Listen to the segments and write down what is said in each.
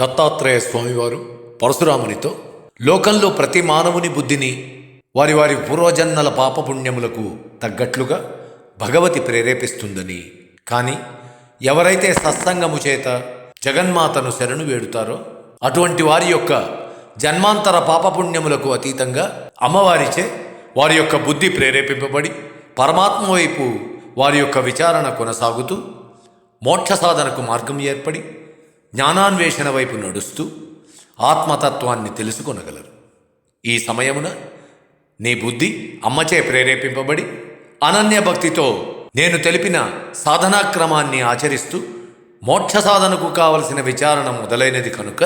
దత్తాత్రేయ స్వామివారు పరశురామునితో లోకంలో ప్రతి మానవుని బుద్ధిని వారి వారి పూర్వజన్మల పాపపుణ్యములకు తగ్గట్లుగా భగవతి ప్రేరేపిస్తుందని. కానీ ఎవరైతే సత్సంగము చేత జగన్మాతను శరణు వేడుతారో అటువంటి వారి యొక్క జన్మాంతర పాపపుణ్యములకు అతీతంగా అమ్మవారిచే వారి యొక్క బుద్ధి ప్రేరేపింపబడి పరమాత్మ వైపు వారి యొక్క విచారణ కొనసాగుతూ మోక్ష సాధనకు మార్గం ఏర్పడి జ్ఞానాన్వేషణ వైపు నడుస్తూ ఆత్మతత్వాన్ని తెలుసుకొనగలరు. ఈ సమయమున నీ బుద్ధి అమ్మచే ప్రేరేపింపబడి అనన్య భక్తితో నేను తెలిపిన సాధనాక్రమాన్ని ఆచరిస్తూ మోక్ష సాధనకు కావలసిన విచారణ మొదలైనది కనుక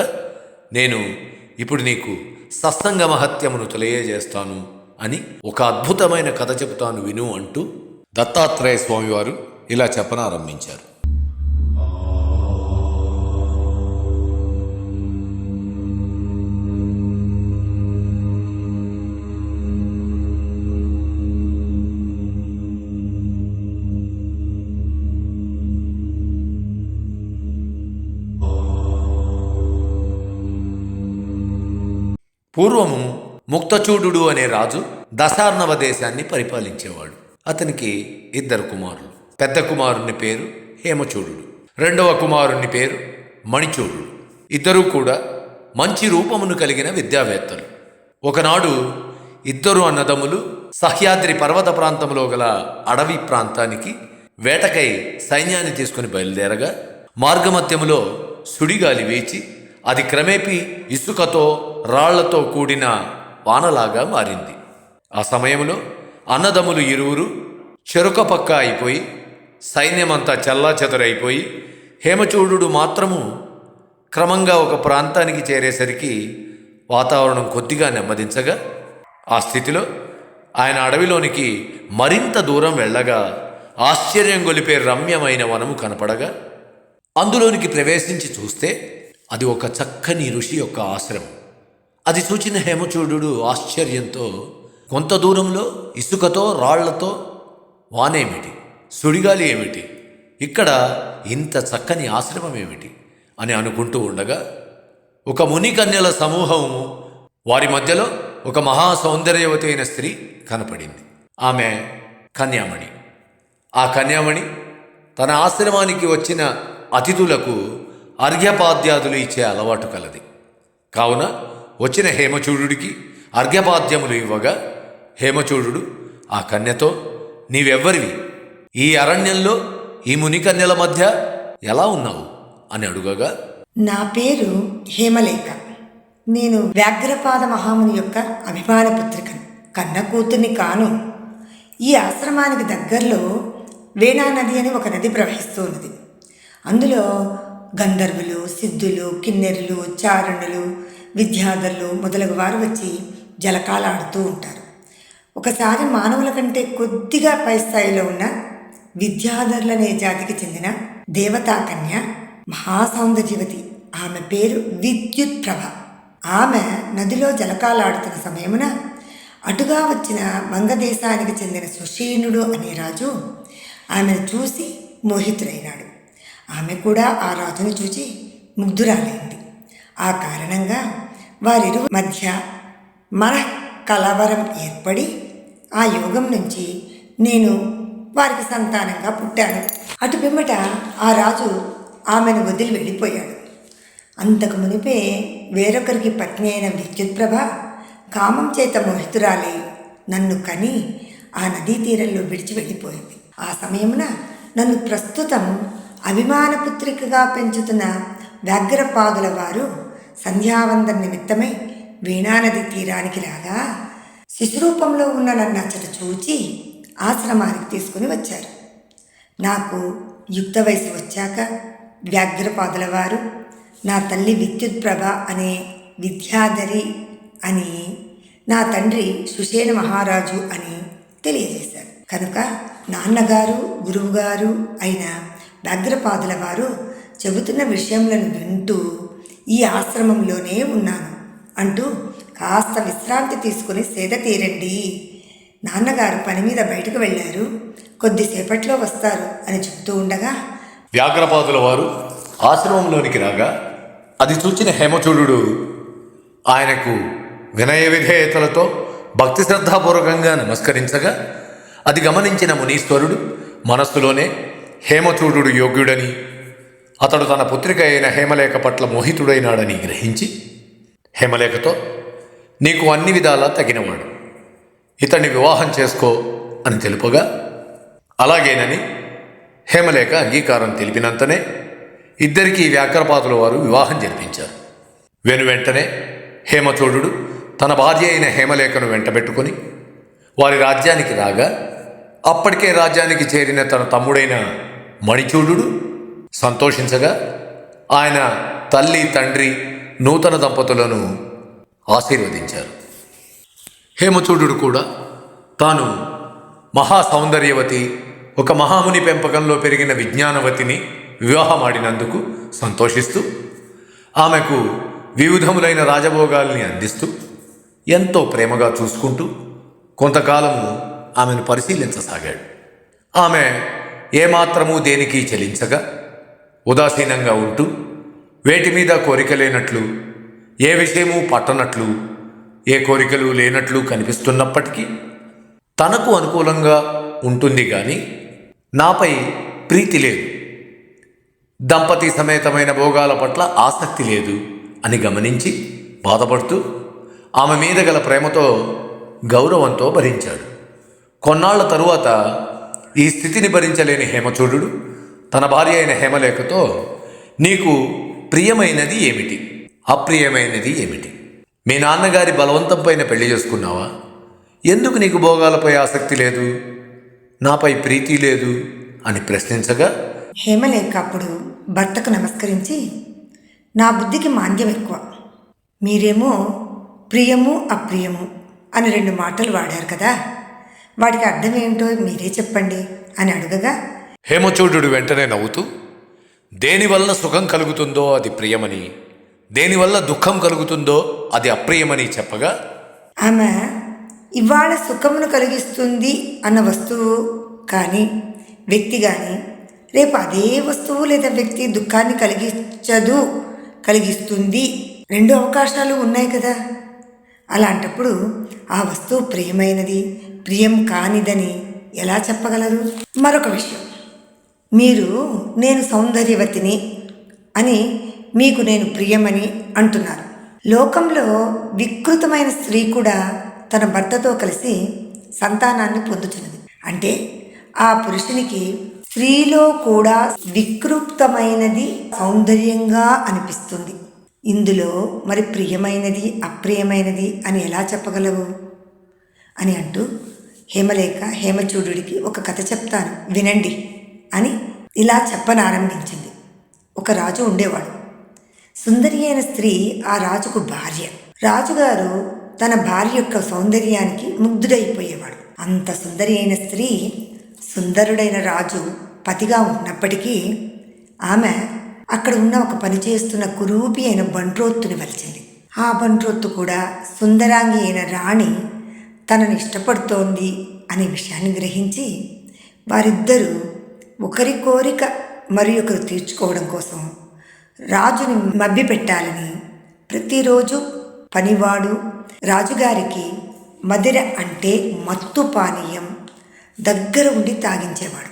నేను ఇప్పుడు నీకు సత్సంగ మహత్యమును తెలియజేస్తాను అని ఒక అద్భుతమైన కథ చెబుతాను విను అంటూ దత్తాత్రేయ స్వామివారు ఇలా చెప్పనారంభించారు. పూర్వము ముక్తచూడు అనే రాజు దశార్ణవ దేశాన్ని పరిపాలించేవాడు. అతనికి ఇద్దరు కుమారులు. పెద్ద కుమారుని పేరు హేమచూడు రెండవ కుమారుని పేరు మణిచూడు ఇద్దరూ కూడా మంచి రూపమును కలిగిన విద్యావేత్తలు. ఒకనాడు ఇద్దరు అన్నదమ్ములు సహ్యాద్రి పర్వత ప్రాంతంలో గల అడవి ప్రాంతానికి వేటకై సైన్యాన్ని తీసుకుని బయలుదేరగా మార్గమధ్యములో సుడిగాలి వేచి అది క్రమేపీ ఇసుకతో రాళ్ళతో కూడిన వానలాగా మారింది. ఆ సమయంలో అన్నదమ్ములు ఇరువురు చెరుక పక్క అయిపోయి సైన్యమంతా చల్లా చెదరైపోయి హేమచూడు మాత్రము క్రమంగా ఒక ప్రాంతానికి చేరేసరికి వాతావరణం కొద్దిగా నెమ్మదించగా ఆ స్థితిలో ఆయన అడవిలోనికి మరింత దూరం వెళ్ళగా ఆశ్చర్యం గొలిపే రమ్యమైన వనము కనపడగా అందులోనికి ప్రవేశించి చూస్తే అది ఒక చక్కని ఋషి యొక్క ఆశ్రమం. అది చూచిన హేమచూడు ఆశ్చర్యంతో కొంత దూరంలో ఇసుకతో రాళ్ళతో వానేమిటి? సుడిగాలి ఏమిటి? ఇక్కడ ఇంత చక్కని ఆశ్రమం ఏమిటి? అని అనుకుంటూ ఉండగా ఒక మునికన్యల సమూహము. వారి మధ్యలో ఒక మహా సౌందర్యవతి అయిన స్త్రీ కనపడింది. ఆమె కన్యామణి. ఆ కన్యామణి తన ఆశ్రమానికి వచ్చిన అతిథులకు అర్ఘ్యపాద్యాదులు ఇచ్చే అలవాటు కలది. కావున వచ్చిన హేమచూడుడికి అర్ఘ్యపాద్యములు ఇవ్వగా హేమచూడు ఆ కన్యతో నీవెవ్వరివి? ఈ అరణ్యంలో ఈ మునికన్యల మధ్య ఎలా ఉన్నావు? అని అడుగగా నా పేరు హేమలేఖ. నేను వ్యాఘ్రపాద మహాముని యొక్క అభిమాన పుత్రికను కన్న కూతుర్ని కాను. ఈ ఆశ్రమానికి దగ్గరలో వేణా నది అని ఒక నది ప్రవహిస్తూ ఉన్నది. అందులో గంధర్వులు సిద్ధులు కిన్నెరులు చారణులు విద్యాధరులు మొదలగు వారు వచ్చి జలకాలాడుతూ ఉంటారు. ఒకసారి మానవుల కంటే కొద్దిగా పై స్థాయిలో ఉన్న విద్యాధరులనే జాతికి చెందిన దేవతా కన్య మహాసౌందర్యవతి. ఆమె పేరు విద్యుత్ ప్రభ. ఆమె నదిలో జలకాలాడుతున్న సమయమున అటుగా వచ్చిన వంగదేశానికి చెందిన సుషీణుడు అనే రాజు ఆమెను చూసి మోహితుడైనాడు. ఆమె కూడా ఆ రాజును చూసి ముగ్ధురాలైంది. ఆ కారణంగా వారిరు మధ్య మన కలవరం ఏర్పడి ఆ యోగం నుంచి నేను వారికి సంతానంగా పుట్టాను. అటు పిమ్మట ఆ రాజు ఆమెను వదిలి వెళ్ళిపోయాడు. అంతకు మునిపే వేరొకరికి పత్ని అయిన విద్యుత్ప్రభ కామం చేత మోహితురాలై నన్ను కని ఆ నదీ తీరంలో విడిచి వెళ్ళిపోయింది. ఆ సమయమున నన్ను ప్రస్తుతం అభిమానపుత్రికగా పెంచుతున్న వ్యాఘ్రపాదుల వారు సంధ్యావందన నిమిత్తమై వీణానది తీరానికి రాగా శిశురూపంలో ఉన్న నన్ను అచ్చట చూచి ఆశ్రమానికి తీసుకుని వచ్చారు. నాకు యుక్త వయసు వచ్చాక వ్యాఘ్రపాదుల వారు నా తల్లి విద్యుత్ ప్రభ అనే విద్యాధరి అని నా తండ్రి సుషేణ మహారాజు అని తెలియజేశారు. కనుక నాన్నగారు గురువుగారు అయిన భద్రపాదుల వారు చెబుతున్న విషయములను వింటూ ఈ ఆశ్రమంలోనే ఉన్నాను. అంటూ కాస్త విశ్రాంతి తీసుకుని సేద తీరండి. నాన్నగారు పని మీద బయటకు వెళ్ళారు. కొద్దిసేపట్లో వస్తారు అని చెబుతూ ఉండగా వ్యాఘ్రపాదుల వారు ఆశ్రమంలోనికి రాగా అది చూచిన హేమచూడు ఆయనకు వినయ విధేయతలతో భక్తి శ్రద్ధాపూర్వకంగా నమస్కరించగా అది గమనించిన మునీశ్వరుడు మనస్సులోనే హేమచూడు యోగ్యుడని అతడు తన పుత్రిక అయిన హేమలేఖ పట్ల మోహితుడైనాడని గ్రహించి హేమలేఖతో నీకు అన్ని విధాలా తగినవాడు. ఇతన్ని వివాహం చేసుకో అని తెలుపగా అలాగేనని హేమలేఖ అంగీకారం తెలిపినంతనే ఇద్దరికీ వ్యాకరపాతుల వారు వివాహం జరిపించారు. వెను వెంటనే హేమచోడు తన భార్య అయిన హేమలేఖను వెంటబెట్టుకొని వారి రాజ్యానికి రాగా అప్పటికే రాజ్యానికి చేరిన తన తమ్ముడైన మణిచూడు సంతోషించగా ఆయన తల్లి తండ్రి నూతన దంపతులను ఆశీర్వదించారు. హేమచూడు కూడా తాను మహా సౌందర్యవతి ఒక మహాముని పెంపకంలో పెరిగిన విజ్ఞానవతిని వివాహమాడినందుకు సంతోషిస్తూ ఆమెకు వివిధములైన రాజభోగాల్ని అందిస్తూ ఎంతో ప్రేమగా చూసుకుంటూ కొంతకాలము ఆమెను పరిశీలించసాగాడు. ఆమె ఏమాత్రమూ దేనికి చెలించగా? ఉదాసీనంగా ఉంటూ వేటి మీద కోరిక లేనట్లు ఏ విషయమూ పట్టనట్లు ఏ కోరికలు లేనట్లు కనిపిస్తున్నప్పటికీ తనకు అనుకూలంగా ఉంటుంది కానీ నాపై ప్రీతి లేదు. దంపతి సమేతమైన భోగాల పట్ల ఆసక్తి లేదు అని గమనించి బాధపడుతూ ఆమె మీద గల ప్రేమతో గౌరవంతో భరించాడు. కొన్నాళ్ళ తరువాత ఈ స్థితిని భరించలేని హేమచూడు తన భార్య అయిన హేమలేఖతో నీకు ప్రియమైనది ఏమిటి? అప్రియమైనది ఏమిటి? మీ నాన్నగారి బలవంతం పైన పెళ్ళి చేసుకున్నావా? ఎందుకు నీకు భోగాలపై ఆసక్తి లేదు? నాపై ప్రీతి లేదు అని ప్రశ్నించగా హేమలేఖ అప్పుడు భర్తకు నమస్కరించి నా బుద్ధికి మాంద్యం ఎక్కువ. మీరేమో ప్రియము అప్రియము అని రెండు మాటలు వాడారు కదా? వాటికి అర్థం ఏంటో మీరే చెప్పండి అని అడగగా హేమచూడు వెంటనే నవ్వుతూ దేనివల్ల సుఖం కలుగుతుందో అది ప్రియమని దేనివల్ల దుఃఖం కలుగుతుందో అది అప్రియమని చెప్పగా ఆమె ఇవాళ సుఖమును కలిగిస్తుంది అన్న వస్తువు కానీ వ్యక్తి కానీ రేపు అదే వస్తువు లేదా వ్యక్తి దుఃఖాన్ని కలిగించదు కలిగిస్తుంది. రెండు అవకాశాలు ఉన్నాయి కదా. అలాంటప్పుడు ఆ వస్తువు ప్రియమైనది ప్రియం కానిదని ఎలా చెప్పగలరు? మరొక విషయం. మీరు నేను సౌందర్యవతిని అని మీకు నేను ప్రియమని అంటున్నారు. లోకంలో వికృతమైన స్త్రీ కూడా తన భర్తతో కలిసి సంతానాన్ని పొందుతున్నది అంటే ఆ పురుషునికి స్త్రీలో కూడా వికృప్తమైనది సౌందర్యంగా అనిపిస్తుంది. ఇందులో మరి ప్రియమైనది అప్రియమైనది అని ఎలా చెప్పగలవు? అని అంటూ హేమలేఖ హేమచూడుడికి ఒక కథ చెప్తాను. వినండి అని ఇలా చెప్పనారంభించింది. ఒక రాజు ఉండేవాడు. సుందరి అయిన స్త్రీ ఆ రాజుకు భార్య. రాజుగారు తన భార్య యొక్క సౌందర్యానికి ముగ్ధుడైపోయేవాడు. అంత సుందరి అయిన స్త్రీ సుందరుడైన రాజు పతిగా ఉన్నప్పటికీ ఆమె అక్కడ ఉన్న ఒక పని చేస్తున్న కురూపి అయిన బంట్రోత్తుని వలిచింది. ఆ బంట్రోత్తు కూడా సుందరాంగి అయిన రాణి తనను ఇష్టపడుతోంది అనే విషయాన్ని గ్రహించి వారిద్దరూ ఒకరి కోరిక మరి ఒకరు తీర్చుకోవడం కోసం రాజుని మభ్యపెట్టాలని ప్రతిరోజు పనివాడు రాజుగారికి మదిర అంటే మత్తు పానీయం దగ్గర ఉండి తాగించేవాడు.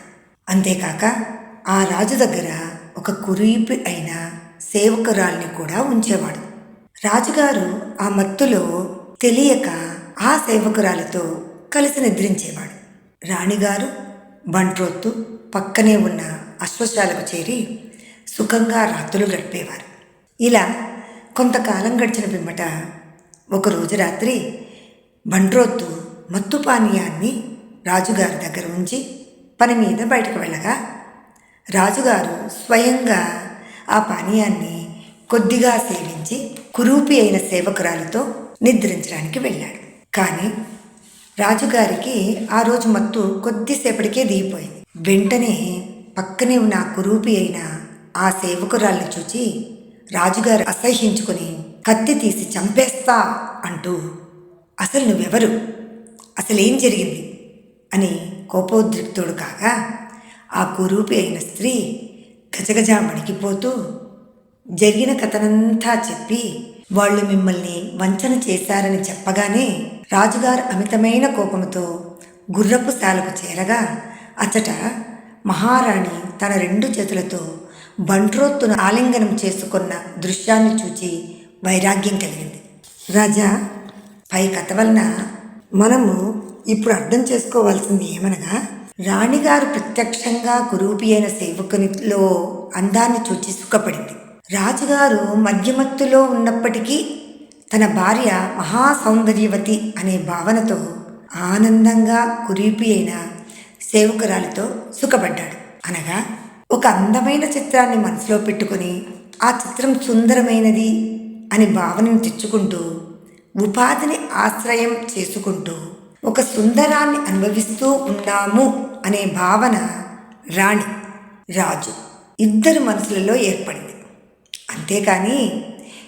అంతేకాక ఆ రాజు దగ్గర ఒక కురీపి అయిన సేవకురాల్ని కూడా ఉంచేవాడు. రాజుగారు ఆ మత్తులో తెలియక ఆ సేవకురాలతో కలిసి నిద్రించేవాడు. రాణిగారు బంట్రోత్తు పక్కనే ఉన్న అశ్వశాలకు చేరి సుఖంగా రాత్రులు గడిపేవారు. ఇలా కొంతకాలం గడిచిన పిమ్మట ఒకరోజు రాత్రి బంట్రోత్తు మత్తు పానీయాన్ని రాజుగారి దగ్గర ఉంచి పని మీద బయటకు వెళ్ళగా రాజుగారు స్వయంగా ఆ పానీయాన్ని కొద్దిగా సేవించి కురూపి అయిన సేవకురాలతో నిద్రించడానికి వెళ్ళాడు. కానీ రాజుగారికి ఆ రోజు మత్తు కొద్దిసేపటికే దిగిపోయింది. వెంటనే పక్కనే ఉన్న కురూపి అయిన ఆ సేవకురాల్ని చూచి రాజుగారు అసహ్యించుకుని కత్తి తీసి చంపేస్తా అంటూ అసలు నువ్వెవరు? అసలేం జరిగింది? అని కోపోద్రిక్తుడు కాగా ఆ కురూపి అయిన స్త్రీ గజగజ మణికిపోతూ జరిగిన కథనంతా చెప్పి వాళ్ళు మిమ్మల్ని వంచన చేశారని చెప్పగానే రాజుగారు అమితమైన కోపంతో గుర్రపు శాలకు చేరగా అచట మహారాణి తన రెండు చేతులతో బంట్రోత్తును ఆలింగనం చేసుకున్న దృశ్యాన్ని చూచి వైరాగ్యం కలిగింది. రాజా పై కథ వలన మనము ఇప్పుడు అర్థం చేసుకోవాల్సింది ఏమనగా రాణిగారు ప్రత్యక్షంగా కురూపి అయిన సేవకునిలో అందాన్ని చూచి సుఖపడింది. రాజుగారు మధ్యమత్తులో ఉన్నప్పటికీ తన భార్య మహాసౌందర్యవతి అనే భావనతో ఆనందంగా కురీపి అయిన సేవకురాలితో సుఖపడ్డాడు. అనగా ఒక అందమైన చిత్రాన్ని మనసులో పెట్టుకొని ఆ చిత్రం సుందరమైనది అని భావనను తెచ్చుకుంటూ ఉపాధిని ఆశ్రయం చేసుకుంటూ ఒక సుందరాన్ని అనుభవిస్తూ ఉన్నాము అనే భావన రాణి రాజు ఇద్దరు మనసులలో ఏర్పడింది. అంతేకాని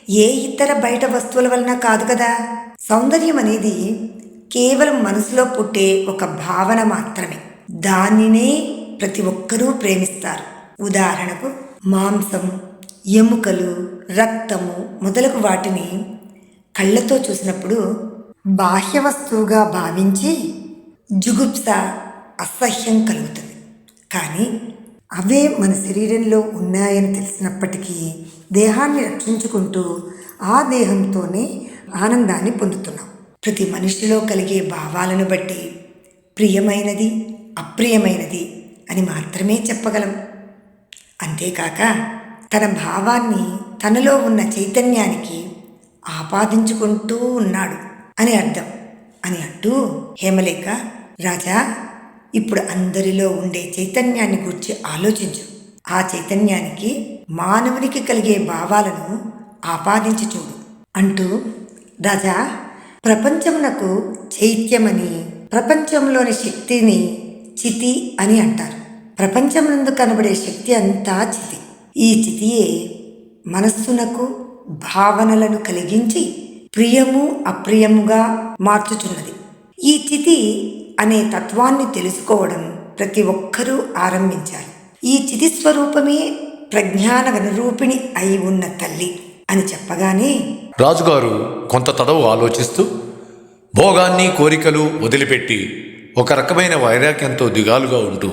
ఏ ఇతర బయట వస్తువుల వలన కాదు కదా? సౌందర్యం అనేది కేవలం మనసులో పుట్టే ఒక భావన మాత్రమే. దానినే ప్రతి ఒక్కరూ ప్రేమిస్తారు. ఉదాహరణకు మాంసం ఎముకలు రక్తము మొదలగు వాటిని కళ్ళతో చూసినప్పుడు బాహ్య వస్తువుగా భావించి జుగుప్స అసహ్యం కలుగుతుంది. కానీ అవే మన శరీరంలో ఉన్నాయని తెలిసినప్పటికీ దేహాన్ని రక్షించుకుంటూ ఆ దేహంతోనే ఆనందాన్ని పొందుతున్నాం. ప్రతి మనిషిలో కలిగే భావాలను బట్టి ప్రియమైనది అప్రియమైనది అని మాత్రమే చెప్పగలం. అంతేకాక తన భావాన్ని తనలో ఉన్న చైతన్యానికి ఆపాదించుకుంటూ ఉన్నాడు అని అర్థం. అని అంటూ హేమలేఖ రాజా ఇప్పుడు అందరిలో ఉండే చైతన్యాన్ని గురించి ఆలోచించు. ఆ చైతన్యానికి మానవునికి కలిగే భావాలను ఆపాదించి చూడు. అంటూ రాజా ప్రపంచమునకు చైత్యమని ప్రపంచంలోని శక్తిని చితి అని అంటారు. ప్రపంచమునందు కనబడే శక్తి అంతా చితి. ఈ చితియే మనస్సునకు భావనలను కలిగించి ప్రియము అప్రియముగా మార్చుచున్నది. ఈ చితి అనే తత్వాన్ని తెలుసుకోవడం ప్రతి ఒక్కరూ ఆరంభించాలి. ఈ చితి స్వరూపమే ప్రజ్ఞాన నిరూపిణి అయి ఉన్న తల్లి అని చెప్పగానే రాజుగారు కొంత తదవు ఆలోచిస్తూ భోగాన్ని కోరికలు వదిలిపెట్టి ఒక రకమైన వైరాగ్యంతో దిగాలుగా ఉంటూ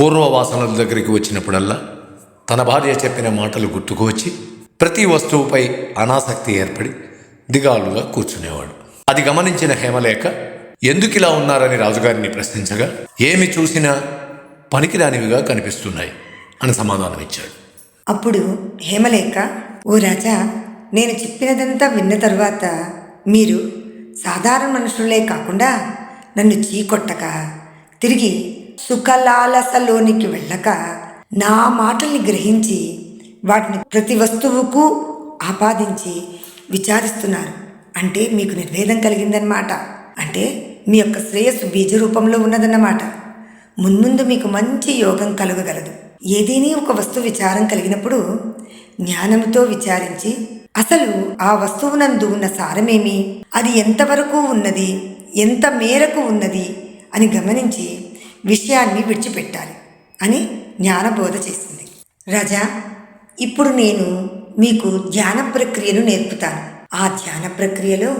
పూర్వవాసనల దగ్గరికి వచ్చినప్పుడల్లా తన భార్య చెప్పిన మాటలు గుర్తుకువచ్చి ప్రతి వస్తువుపై అనాసక్తి ఏర్పడి దిగాలుగా కూర్చునేవాడు. అది గమనించిన హేమలేఖ ఎందుకు ఇలా ఉన్నారని రాజుగారిని ప్రశ్నించగా ఏమి చూసినా పనికిరానివిగా కనిపిస్తున్నాయి. అని సమాధానమిచ్చాడు అప్పుడు హేమలేఖ ఓ రాజా నేను చెప్పినదంతా విన్న తర్వాత మీరు సాధారణ మనుషులే కాకుండా నన్ను చీకొట్టక తిరిగి సుఖలాలసలోనికి వెళ్ళక నా మాటల్ని గ్రహించి వాటిని ప్రతి వస్తువుకు ఆపాదించి విచారిస్తున్నారు. అంటే మీకు నిర్వేదం కలిగిందన్నమాట. అంటే మీ యొక్క శ్రేయస్సు బీజ రూపంలో ఉన్నదన్నమాట. మున్ముందు మీకు మంచి యోగం కలగగలదు. ఏదైనా ఒక వస్తు విచారం కలిగినప్పుడు జ్ఞానంతో విచారించి అసలు ఆ వస్తువునందు ఉన్న సారమేమి? అది ఎంతవరకు ఉన్నది? ఎంత మేరకు ఉన్నది? అని గమనించి విషయాన్ని విడిచిపెట్టాలి అని జ్ఞానబోధ చేసింది. రజా ఇప్పుడు నేను మీకు ధ్యాన ప్రక్రియను నేర్పుతాను. ఆ ధ్యాన ప్రక్రియలో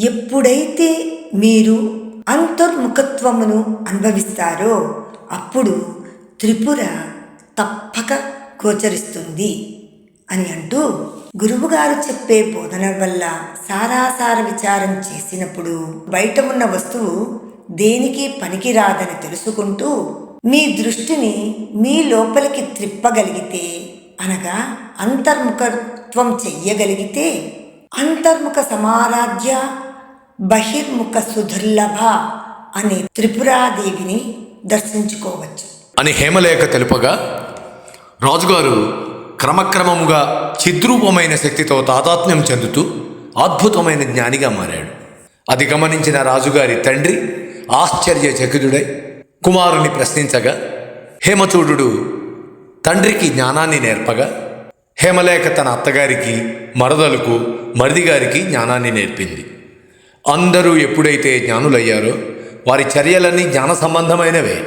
ఎప్పుడైతే మీరు అంతర్ముఖత్వమును అనుభవిస్తారో అప్పుడు త్రిపుర తప్పక గోచరిస్తుంది అని అంటూ గురువుగారు చెప్పే బోధన వల్ల సారాసార విచారం చేసినప్పుడు బయట ఉన్న వస్తువు దేనికి పనికిరాదని తెలుసుకుంటూ మీ దృష్టిని మీ లోపలికి త్రిప్పగలిగితే అనగా అంతర్ముఖత్వం చెయ్యగలిగితే అంతర్ముఖ సమారాధ్య బహిర్ముఖ సుదుర్లభ అనే త్రిపురాదేవిని దర్శించుకోవచ్చు. అని హేమలేఖ తెలుపగా రాజుగారు క్రమక్రమముగా చిద్రూపమైన శక్తితో తాదాత్మ్యం చెందుతూ అద్భుతమైన జ్ఞానిగా మారాడు. అది గమనించిన రాజుగారి తండ్రి ఆశ్చర్యచకితుడై కుమారుని ప్రశ్నించగా హేమచూడు తండ్రికి జ్ఞానాన్ని నేర్పగా హేమలేఖ తన అత్తగారికి మరదలకు మరిదిగారికి జ్ఞానాన్ని నేర్పింది. అందరూ ఎప్పుడైతే జ్ఞానులయ్యారో వారి చర్యలన్నీ జ్ఞాన సంబంధమైనవే.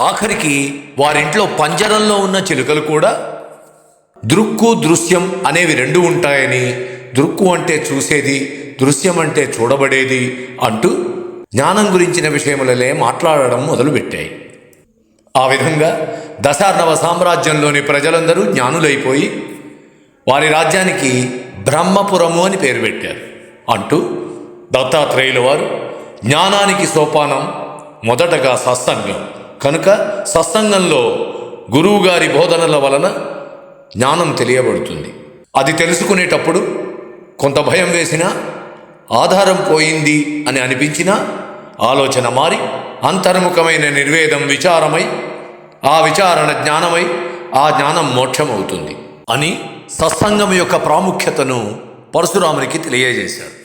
ఆఖరికి వారింట్లో పంజరంలో ఉన్న చిలుకలు కూడా దృక్కు దృశ్యం అనేవి రెండు ఉంటాయని దృక్కు అంటే చూసేది దృశ్యం అంటే చూడబడేది అంటూ జ్ఞానం గురించిన విషయములలే మాట్లాడడం మొదలుపెట్టాయి. ఆ విధంగా దశార్ణవ సామ్రాజ్యంలోని ప్రజలందరూ జ్ఞానులైపోయి వారి రాజ్యానికి బ్రహ్మపురము అని పేరు పెట్టారు అంటూ దత్తాత్రేయుల వారు జ్ఞానానికి సోపానం మొదటగా సత్సంగం. కనుక సత్సంగంలో గురువుగారి బోధనల వలన జ్ఞానం తెలియబడుతుంది. అది తెలుసుకునేటప్పుడు కొంత భయం వేసినా ఆధారం పోయింది అని అనిపించినా ఆలోచన మారి అంతర్ముఖమైన నిర్వేదం విచారమై ఆ విచారణ జ్ఞానమై ఆ జ్ఞానం మోక్షమవుతుంది అని సత్సంగం యొక్క ప్రాముఖ్యతను పరశురామునికి తెలియజేశారు.